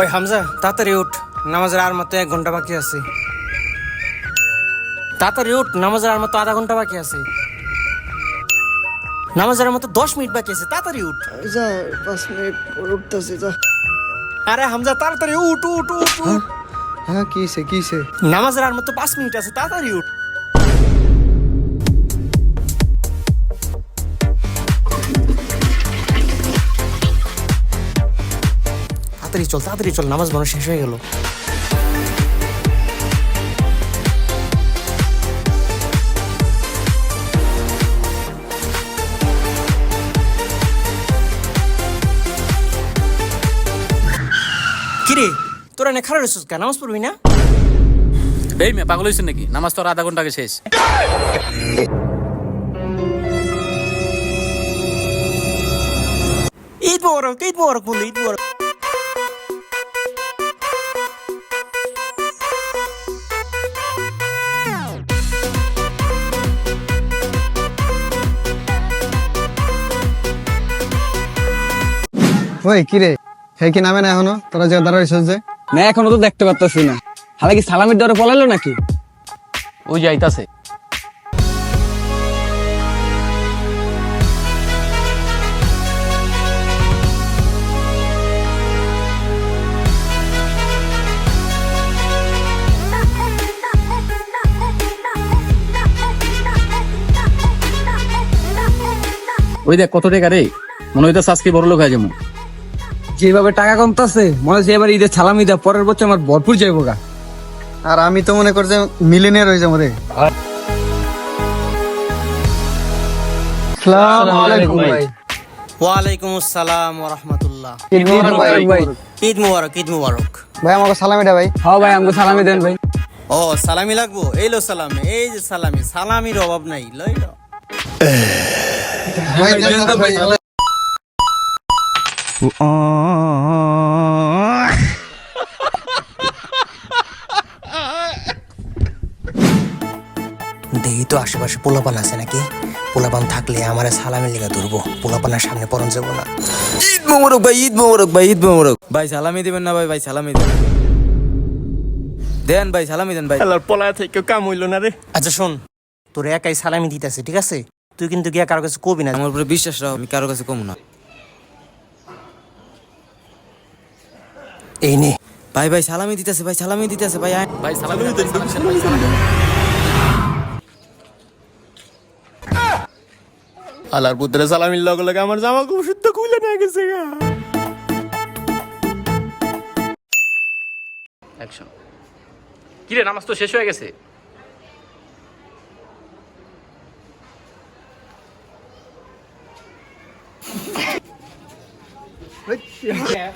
ওই হামজা তাড়াতাড়ি উঠ। নামাজের আর মতো এক ঘণ্টা বাকি আছে। তাড়াতাড়ি উঠ নামাজের আর মতো আধা ঘণ্টা বাকি আছে। নামাজের মতো দশ মিনিট বাকি আছে তাড়াতাড়ি উঠ। যা পাঁচ মিনিট উঠতেছি যা। আরে হামজা তাড়াতাড়ি উঠ উঠ উঠ উঠ। হ্যাঁ কিসে কিসে নামাজের আর মতো পাঁচ মিনিট আছে তাড়াতাড়ি উঠ। তাড়াতাড়ি চল তাড়াতাড়ি চল নামাজ মনে হয় শেষ হয়ে গেল। কিরে তোরা না খারাপ রেছিস কেন? নামাজ পড়বি না? এই মেয়ে পাগল হয়েছেন নাকি? নামাজ তো আর আধা ঘণ্টা আগে শেষ। ঈদ মোবারক ঈদ মোবারক বন্ধু ঈদ মোবারক। ওই কিরে হে কি নামে না এখনও? তোরা যে দাঁড়াইছিস যে। না এখনও তো দেখতে পারতাছি না। হালা কি সালামের দরে পলাইলো নাকি? ওই যে আইতাছে। ওই দেখ কত টাকা রে? মনে হইতাছে আজকে বড় লোক হয়ে যাব। যেভাবে টাকা কমতাছে মনে হচ্ছে এবার ঈদের সালামি দেওয়া পরের বছর আমার ভরপুর যাইব গা। আর আমি তো মনে কর যে মিলিনিয়ার হয়ে যাব রে। আসসালামু ভাই। ওয়ালাইকুম আসসালাম ওয়া রাহমাতুল্লাহ ঈদ মুবারক। ঈদ মুবারক ভাই আমাকে সালামিটা ভাই। হ্যাঁ ভাই আমাকে সালামি দেন ভাই। ও সালামি লাগবো? এই লো সালামি এই যে সালামি সালামির অভাব নাই লই লো ভাই দেন তো ভাই। দেখি তো আশেপাশে পোলাপান আছে নাকি? পোলাপান থাকলে আমার সালামের লিগা ধরবো। পোলাপানের সামনে পরন যাব না। ঈদ মোবারক ভাই ঈদ মোবারক ভাই ঈদ মোবারক। ভাই সালামি দিবেন না ভাই ভাই সালামি দেন দেন ভাই সালামি দেন ভাই। খেলার পলা থেকে কাম হইল না রে। আচ্ছা শোন। তোর একাই সালামি দিতেছে ঠিক আছে? তুই কিন্তু গিয়া কারও কাছে কবি না। আমার উপরে বিশ্বাস রাখ আমি কারও কাছে কম না। এই নে। ভাই ভাই সালামি দিতেছে ভাই সালামি দিতেছে ভাই ভাই সালাম। আলার পুত্রে সালামির লগ লগে আমার জামা খুব শুদ্ধ খুলে নিয়ে গেছে গা। অ্যাকশন কিরে নামাজ তো শেষ হয়ে গেছে?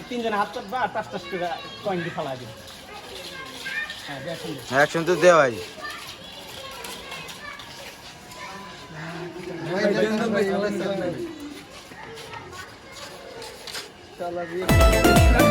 তিনজন হাত চাপবা আর পাঁচ পাঁচ করে কয়েন দিয়ে ফালা দিবে অ্যাকশন তো দে ভাই ভাই